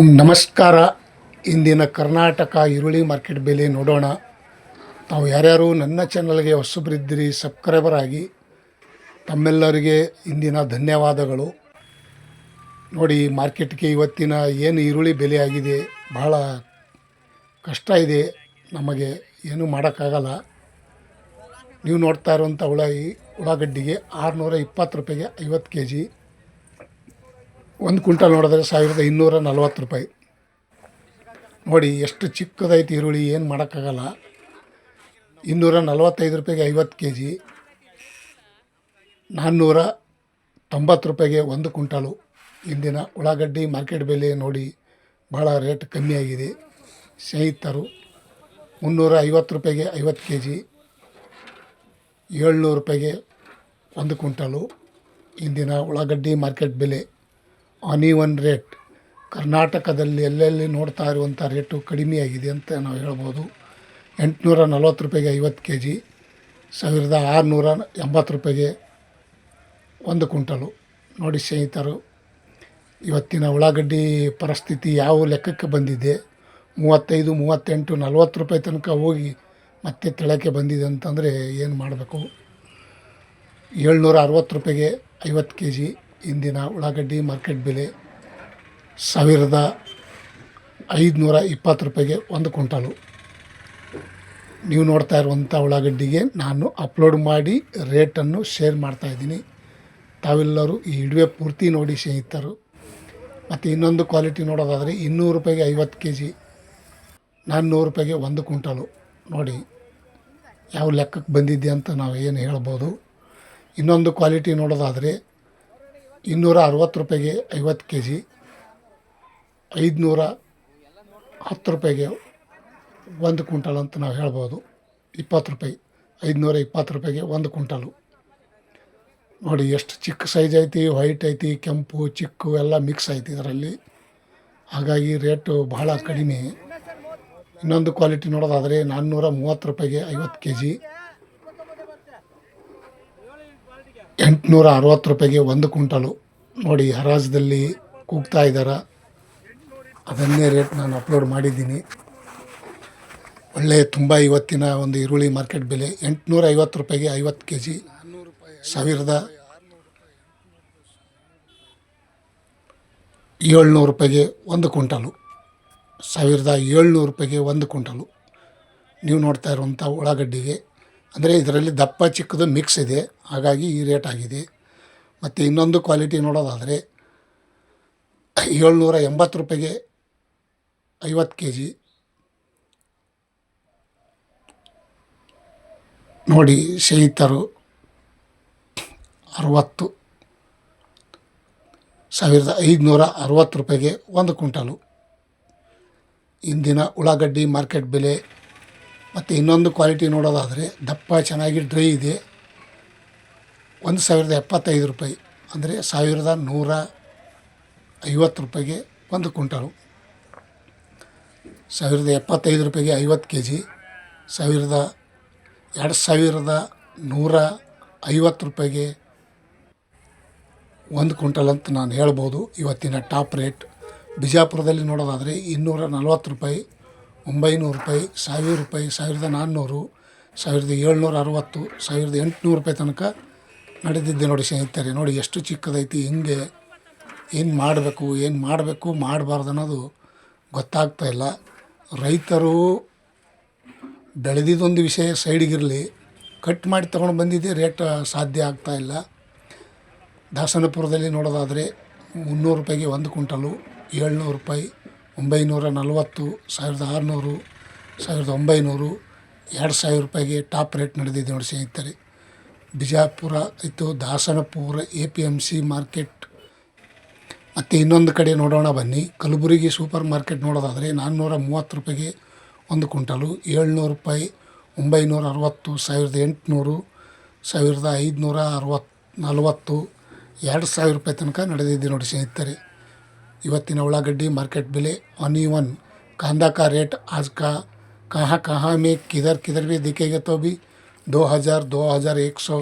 ನಮಸ್ಕಾರ. ಇಂದಿನ ಕರ್ನಾಟಕ ಈರುಳ್ಳಿ ಮಾರ್ಕೆಟ್ ಬೆಲೆ ನೋಡೋಣ. ತಾವು ಯಾರ್ಯಾರು ನನ್ನ ಚಾನಲ್ಗೆ ಹೊಸಬ್ರಿದ್ದಿರಿ ಸಬ್ಸ್ಕ್ರೈಬರ್ ಆಗಿ, ತಮ್ಮೆಲ್ಲರಿಗೆ ಇಂದಿನ ಧನ್ಯವಾದಗಳು. ನೋಡಿ, ಮಾರ್ಕೆಟ್ಗೆ ಇವತ್ತಿನ ಏನು ಈರುಳ್ಳಿ ಬೆಲೆ ಆಗಿದೆ, ಬಹಳ ಕಷ್ಟ ಇದೆ. ನಮಗೆ ಏನೂ ಮಾಡೋಕ್ಕಾಗಲ್ಲ. ನೀವು ನೋಡ್ತಾ ಇರುವಂಥ ಉಳ ಉಳ್ಳಾಗಡ್ಡಿಗೆ ಆರುನೂರ ಇಪ್ಪತ್ತು ರೂಪಾಯಿಗೆ ಐವತ್ತು ಕೆ ಜಿ ಒಂದು ಕ್ವಿಂಟಲ್ ನೋಡಿದ್ರೆ ಸಾವಿರದ ಇನ್ನೂರ ನಲ್ವತ್ತು ರೂಪಾಯಿ. ನೋಡಿ, ಎಷ್ಟು ಚಿಕ್ಕದೈತೆ ಈರುಳ್ಳಿ, ಏನು ಮಾಡೋಕ್ಕಾಗಲ್ಲ. ಇನ್ನೂರ ನಲವತ್ತೈದು ರೂಪಾಯಿಗೆ ಐವತ್ತು ಕೆ ಜಿ ನಾನ್ನೂರ ತೊಂಬತ್ತು ರೂಪಾಯಿಗೆ ಒಂದು ಕ್ವಿಂಟಾಲು. ಇಂದಿನ ಉಳ್ಳಾಗಡ್ಡಿ ಮಾರ್ಕೆಟ್ ಬೆಲೆ ನೋಡಿ ಭಾಳ ರೇಟ್ ಕಮ್ಮಿ ಆಗಿದೆ. ಸ್ನೇಹಿತರು, ಮುನ್ನೂರ ಐವತ್ತು ರೂಪಾಯಿಗೆ ಐವತ್ತು ಕೆ ಜಿ ಏಳ್ನೂರು ರೂಪಾಯಿಗೆ ಒಂದು ಕ್ವಿಂಟಲು. ಇಂದಿನ ಉಳ್ಳಾಗಡ್ಡಿ ಮಾರ್ಕೆಟ್ ಬೆಲೆ ಆನ್ ರೇಟ್. ಕರ್ನಾಟಕದಲ್ಲಿ ಎಲ್ಲೆಲ್ಲಿ ನೋಡ್ತಾ ಇರುವಂಥ ರೇಟು ಕಡಿಮೆಯಾಗಿದೆ ಅಂತ ನಾವು ಹೇಳ್ಬೋದು. ಎಂಟುನೂರ ನಲ್ವತ್ತು ರೂಪಾಯಿಗೆ ಐವತ್ತು ಕೆ ಜಿ ಸಾವಿರದ ಆರುನೂರ ಎಂಬತ್ತು ರೂಪಾಯಿಗೆ ಒಂದು ಕುಂಟಲು ನೋಡಿ ಸ್ನೇಹಿತರು, ಇವತ್ತಿನ ಉಳ್ಳಾಗಡ್ಡಿ ಪರಿಸ್ಥಿತಿ ಯಾವ ಲೆಕ್ಕಕ್ಕೆ ಬಂದಿದೆ? ಮೂವತ್ತೈದು, ಮೂವತ್ತೆಂಟು, ನಲ್ವತ್ತು ರೂಪಾಯಿ ತನಕ ಹೋಗಿ ಮತ್ತೆ ತೆಳಕ್ಕೆ ಬಂದಿದೆ ಅಂತಂದರೆ ಏನು ಮಾಡಬೇಕು? ಏಳ್ನೂರ ಅರವತ್ತು ರೂಪಾಯಿಗೆ ಐವತ್ತು ಕೆ ಜಿ ಇಂದಿನ ಉಳ್ಳಾಗಡ್ಡಿ ಮಾರ್ಕೆಟ್ ಬೆಲೆ ಸಾವಿರದ ಐದುನೂರ ಇಪ್ಪತ್ತು ರೂಪಾಯಿಗೆ ಒಂದು ಕ್ವಿಂಟಲು. ನೀವು ನೋಡ್ತಾ ಇರುವಂಥ ಉಳ್ಳಾಗಡ್ಡಿಗೆ ನಾನು ಅಪ್ಲೋಡ್ ಮಾಡಿ ರೇಟನ್ನು ಶೇರ್ ಮಾಡ್ತಾಯಿದ್ದೀನಿ ತಾವೆಲ್ಲರೂ ಈ ಹಿಡುವೆ ಪೂರ್ತಿ ನೋಡಿ ಸ್ನೇಹಿತರು. ಮತ್ತು ಇನ್ನೊಂದು ಕ್ವಾಲಿಟಿ ನೋಡೋದಾದರೆ ಇನ್ನೂರು ರೂಪಾಯಿಗೆ ಐವತ್ತು ಕೆ ಜಿ ನಾನ್ನೂರು ರೂಪಾಯಿಗೆ ಒಂದು ಕ್ವಿಂಟಲು. ನೋಡಿ, ಯಾವ ಲೆಕ್ಕಕ್ಕೆ ಬಂದಿದೆ ಅಂತ ನಾವು ಏನು ಹೇಳ್ಬೋದು. ಇನ್ನೊಂದು ಕ್ವಾಲಿಟಿ ನೋಡೋದಾದರೆ ಇನ್ನೂರ ಅರವತ್ತು ರೂಪಾಯಿಗೆ ಐವತ್ತು ಕೆ ಜಿ, ಐದುನೂರ ಹತ್ತು ರೂಪಾಯಿಗೆ ಒಂದು ಕ್ವಿಂಟಲ್ ಅಂತ ನಾವು ಹೇಳ್ಬೋದು. ಇಪ್ಪತ್ತು ರೂಪಾಯಿ, ಐದುನೂರ ಇಪ್ಪತ್ತು ರೂಪಾಯಿಗೆ ಒಂದು ಕ್ವಿಂಟಲು. ನೋಡಿ ಎಷ್ಟು ಚಿಕ್ಕ ಸೈಜ್ ಐತಿ ವೈಟ್ ಐತಿ, ಕೆಂಪು, ಚಿಕ್ಕು, ಎಲ್ಲ ಮಿಕ್ಸ್ ಐತಿ ಇದರಲ್ಲಿ. ಹಾಗಾಗಿ ರೇಟು ಬಹಳ ಕಡಿಮೆ. ಇನ್ನೊಂದು ಕ್ವಾಲಿಟಿ ನೋಡೋದಾದರೆ ನಾನ್ನೂರ ಮೂವತ್ತು ರೂಪಾಯಿಗೆ ಐವತ್ತು ಕೆ ಜಿ ಎಂಟುನೂರ ಅರವತ್ತು ರೂಪಾಯಿಗೆ ಒಂದು ಕ್ವಿಂಟಲು ನೋಡಿ ಹರಾಜದಲ್ಲಿ ಕೂಗ್ತಾ ಇದ್ದಾರೆ. ಅದನ್ನೇ ರೇಟ್ ನಾನು ಅಪ್ಲೋಡ್ ಮಾಡಿದ್ದೀನಿ. ಒಳ್ಳೆ ತುಂಬ ಇವತ್ತಿನ ಒಂದು ಈರುಳ್ಳಿ ಮಾರ್ಕೆಟ್ ಬೆಲೆ ಎಂಟುನೂರ ಐವತ್ತು ರೂಪಾಯಿಗೆ ಐವತ್ತು ಕೆ ಜಿ ಸಾವಿರದ ಏಳ್ನೂರು ರೂಪಾಯಿಗೆ ಒಂದು ಕ್ವಿಂಟಲು. ಸಾವಿರದ ಏಳ್ನೂರು ರೂಪಾಯಿಗೆ ಒಂದು ಕ್ವಿಂಟಲು. ನೀವು ನೋಡ್ತಾ ಇರುವಂಥ ಉಳ್ಳಾಗಡ್ಡಿಗೆ ಅಂದರೆ ಇದರಲ್ಲಿ ದಪ್ಪ ಚಿಕ್ಕದು ಮಿಕ್ಸ್ ಇದೆ. ಹಾಗಾಗಿ ಈ ರೇಟ್ ಆಗಿದೆ. ಮತ್ತು ಇನ್ನೊಂದು ಕ್ವಾಲಿಟಿ ನೋಡೋದಾದರೆ ಏಳ್ನೂರ ಎಂಬತ್ತು ರೂಪಾಯಿಗೆ ಐವತ್ತು ಕೆ ಜಿ ನೋಡಿ ಸ್ನೇಹಿತರು, ಅರವತ್ತು. ಸಾವಿರದ ಐದುನೂರ ಅರವತ್ತು ರೂಪಾಯಿಗೆ ಒಂದು ಕ್ವಿಂಟಲು. ಇಂದಿನ ಉಳ್ಳಾಗಡ್ಡಿ ಮಾರ್ಕೆಟ್ ಬೆಲೆ ಮತ್ತು ಇನ್ನೊಂದು ಕ್ವಾಲಿಟಿ ನೋಡೋದಾದರೆ ದಪ್ಪ ಚೆನ್ನಾಗಿ ಡ್ರೈ ಇದೆ. ಒಂದು ಸಾವಿರದ ಎಪ್ಪತ್ತೈದು ರೂಪಾಯಿ. ಅಂದರೆ ಸಾವಿರದ ನೂರ ಐವತ್ತು ರೂಪಾಯಿಗೆ ಒಂದು ಕ್ವಿಂಟಲು. ಸಾವಿರದ ಎಪ್ಪತ್ತೈದು ರೂಪಾಯಿಗೆ ಐವತ್ತು ಕೆ ಜಿ ಸಾವಿರದ ಎರಡು ಸಾವಿರದ ನೂರ ಐವತ್ತು ರೂಪಾಯಿಗೆ ಒಂದು ಕ್ವಿಂಟಲ್ ಅಂತ ನಾನು ಹೇಳ್ಬೋದು. ಇವತ್ತಿನ ಟಾಪ್ ರೇಟ್. ಬಿಜಾಪುರದಲ್ಲಿ ನೋಡೋದಾದರೆ ಇನ್ನೂರ ನಲ್ವತ್ತು ರೂಪಾಯಿ. ಒಂಬೈನೂರು ರೂಪಾಯಿ, ಸಾವಿರ ರೂಪಾಯಿ, ಸಾವಿರದ ನಾನ್ನೂರು, ಸಾವಿರದ ಏಳ್ನೂರ ಅರವತ್ತು, ಸಾವಿರದ ಎಂಟುನೂರು ರೂಪಾಯಿ ತನಕ ನಡೆದಿದ್ದೆ ನೋಡಿ ಸ್ನೇಹಿತರೆ. ನೋಡಿ ಎಷ್ಟು ಚಿಕ್ಕದೈತಿ, ಹಿಂಗೆ, ಏನು ಮಾಡಬೇಕು ಏನು ಮಾಡಬೇಕು, ಮಾಡಬಾರ್ದು ಅನ್ನೋದು ಗೊತ್ತಾಗ್ತಾ ಇಲ್ಲ. ರೈತರು ಬೆಳೆದಿದ್ದೊಂದು ವಿಷಯ ಸೈಡಿಗಿರಲಿ ಕಟ್ ಮಾಡಿ ತೊಗೊಂಡು ಬಂದಿದ್ದೆ ರೇಟ್ ಸಾಧ್ಯ ಆಗ್ತಾ ಇಲ್ಲ. ದಾಸನಪುರದಲ್ಲಿ ನೋಡೋದಾದರೆ ಮುನ್ನೂರು ರೂಪಾಯಿಗೆ ಒಂದು ಕ್ವಿಂಟಲು, ಏಳ್ನೂರು ರೂಪಾಯಿ ಒಂಬೈನೂರ ನಲವತ್ತು, ಸಾವಿರದ ಆರುನೂರು, ಸಾವಿರದ ಒಂಬೈನೂರು, ಎರಡು ಸಾವಿರ ರೂಪಾಯಿಗೆ ಟಾಪ್ ರೇಟ್ ನಡೆದಿದೆ ನೋಡಿ ಸ್ನೇಹಿತರೆ. ಬಿಜಾಪುರ ಇತ್ತು Dasanapura, A P M C market. ಮತ್ತು ಇನ್ನೊಂದು ಕಡೆ ನೋಡೋಣ ಬನ್ನಿ. ಕಲಬುರಗಿ ಸೂಪರ್ ಮಾರ್ಕೆಟ್ ನೋಡೋದಾದರೆ ನಾನ್ನೂರ ಮೂವತ್ತು ರೂಪಾಯಿಗೆ ಒಂದು ಕುಂಟಲು ಏಳ್ನೂರು ರೂಪಾಯಿ ಒಂಬೈನೂರ ಅರವತ್ತು, ಸಾವಿರದ ಎಂಟುನೂರು, ಸಾವಿರದ ಐದುನೂರ ಅರವತ್ತು, ನಲವತ್ತು, ಎರಡು ಸಾವಿರ ರೂಪಾಯಿ ತನಕ ನಡೆದಿದೆ ನೋಡಿ ಸ್ನೇಹಿತರೆ. ಇವತ್ತಿನ ಉಳ್ಳಾಗಡ್ಡಿ ಮಾರ್ಕೆಟ್ ಬೆಲೆ ऑन कांदा का रेट आज का कहाँ कहाँ में किधर किधर भी दिखेगा तो भी दो हज़ार दो हज़ार एक सौ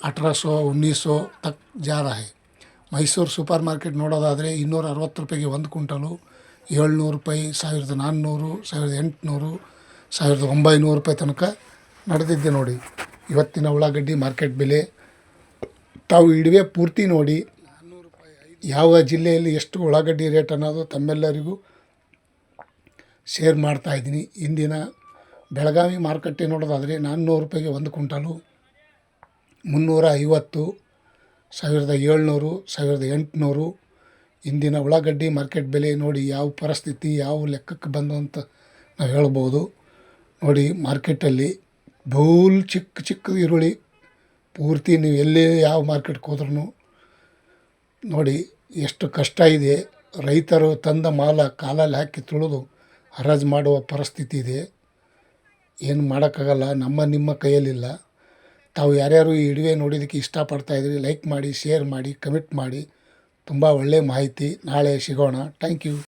अठारह सौ उन्नीस सौ तक जा रहा है ಮೈಸೂರು ಸೂಪರ್ ಮಾರ್ಕೆಟ್ ನೋಡೋದಾದರೆ ಇನ್ನೂರ ಅರವತ್ತು ರೂಪಾಯಿಗೆ ಒಂದು ಕ್ವಿಂಟಲು ಏಳ್ನೂರು ರೂಪಾಯಿ ಸಾವಿರದ ನಾನ್ನೂರು ಸಾವಿರದ ಎಂಟುನೂರು ಸಾವಿರದ ಒಂಬೈನೂರು ರೂಪಾಯಿ ತನಕ ನಡೆದಿದೆ ನೋಡಿ ಇವತ್ತಿನ ಉಳ್ಳಾಗಡ್ಡಿ ಮಾರ್ಕೆಟ್ ಬೆಲೆ ತಾವು ಇಡುವೆ ಪೂರ್ತಿ ನೋಡಿ ಯಾವ ಜಿಲ್ಲೆಯಲ್ಲಿ ಎಷ್ಟು ಉಳ್ಳಾಗಡ್ಡಿ ರೇಟ್ ಅನ್ನೋದು ತಮ್ಮೆಲ್ಲರಿಗೂ ಶೇರ್ ಮಾಡ್ತಾ ಇದ್ದೀನಿ. ಇಂದಿನ ಬೆಳಗಾವಿ ಮಾರುಕಟ್ಟೆ ನೋಡೋದಾದರೆ ನಾನ್ನೂರು ರೂಪಾಯಿಗೆ ಒಂದು ಕ್ವಿಂಟಾಲು, ಮುನ್ನೂರ ಐವತ್ತು, ಸಾವಿರದ ಏಳ್ನೂರು, ಸಾವಿರದ ಎಂಟುನೂರು. ಇಂದಿನ ಉಳ್ಳಾಗಡ್ಡಿ ಮಾರ್ಕೆಟ್ ಬೆಲೆ ನೋಡಿ ಯಾವ ಪರಿಸ್ಥಿತಿ, ಯಾವ ಲೆಕ್ಕಕ್ಕೆ ಬಂದು ಅಂತ ನಾವು ಹೇಳ್ಬೋದು. ನೋಡಿ ಮಾರ್ಕೆಟಲ್ಲಿ ಭೂಲ್ ಚಿಕ್ಕ ಚಿಕ್ಕ ಈರುಳ್ಳಿ ಪೂರ್ತಿ ನೀವು ಎಲ್ಲೇ ಯಾವ ಮಾರ್ಕೆಟ್ಗೆ ಹೋದ್ರೂ ನೋಡಿ ಎಷ್ಟು ಕಷ್ಟ ಇದೆ, ರೈತರು ತಂದ ಮಾಲ ಕಾಲಲ್ಲಿ ಹಾಕಿ ತುಳಿದು ಹರಾಜು ಮಾಡುವ ಪರಿಸ್ಥಿತಿ ಇದೆ. ಏನು ಮಾಡೋಕ್ಕಾಗಲ್ಲ, ನಮ್ಮ ನಿಮ್ಮ ಕೈಯಲ್ಲಿಲ್ಲ. ತಾವು ಯಾರ್ಯಾರು ಈ ವಿಡಿಯೋ ನೋಡಿದ್ದಕ್ಕೆ ಇಷ್ಟಪಡ್ತಾ ಇದ್ರಿ, ಲೈಕ್ ಮಾಡಿ, ಶೇರ್ ಮಾಡಿ, ಕಮೆಂಟ್ ಮಾಡಿ. ತುಂಬ ಒಳ್ಳೆಯ ಮಾಹಿತಿ. ನಾಳೆ ಸಿಗೋಣ. Thank you.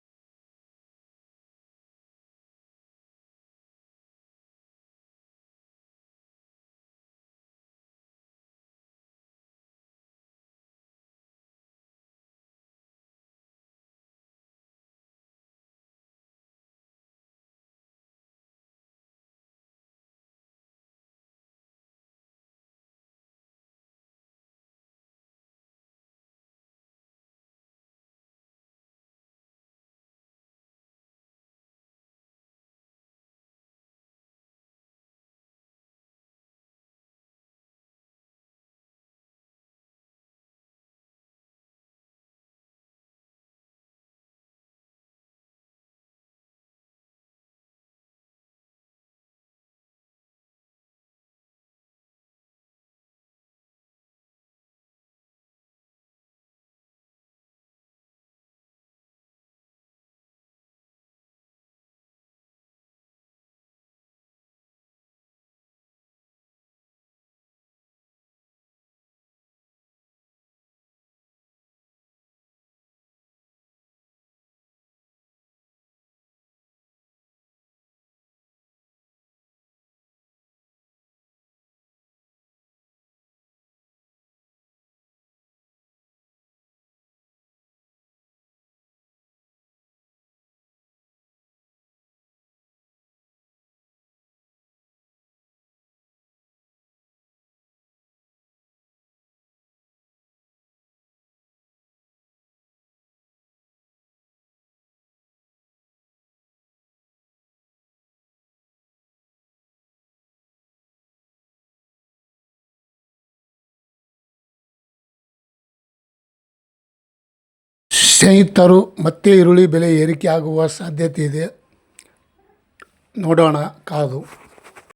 ಸ್ನೇಹಿತರು ಮತ್ತೆ ಈರುಳ್ಳಿ ಬೆಲೆ ಏರಿಕೆ ಆಗುವ ಸಾಧ್ಯತೆ ಇದೆ. ನೋಡೋಣ ಕಾದು.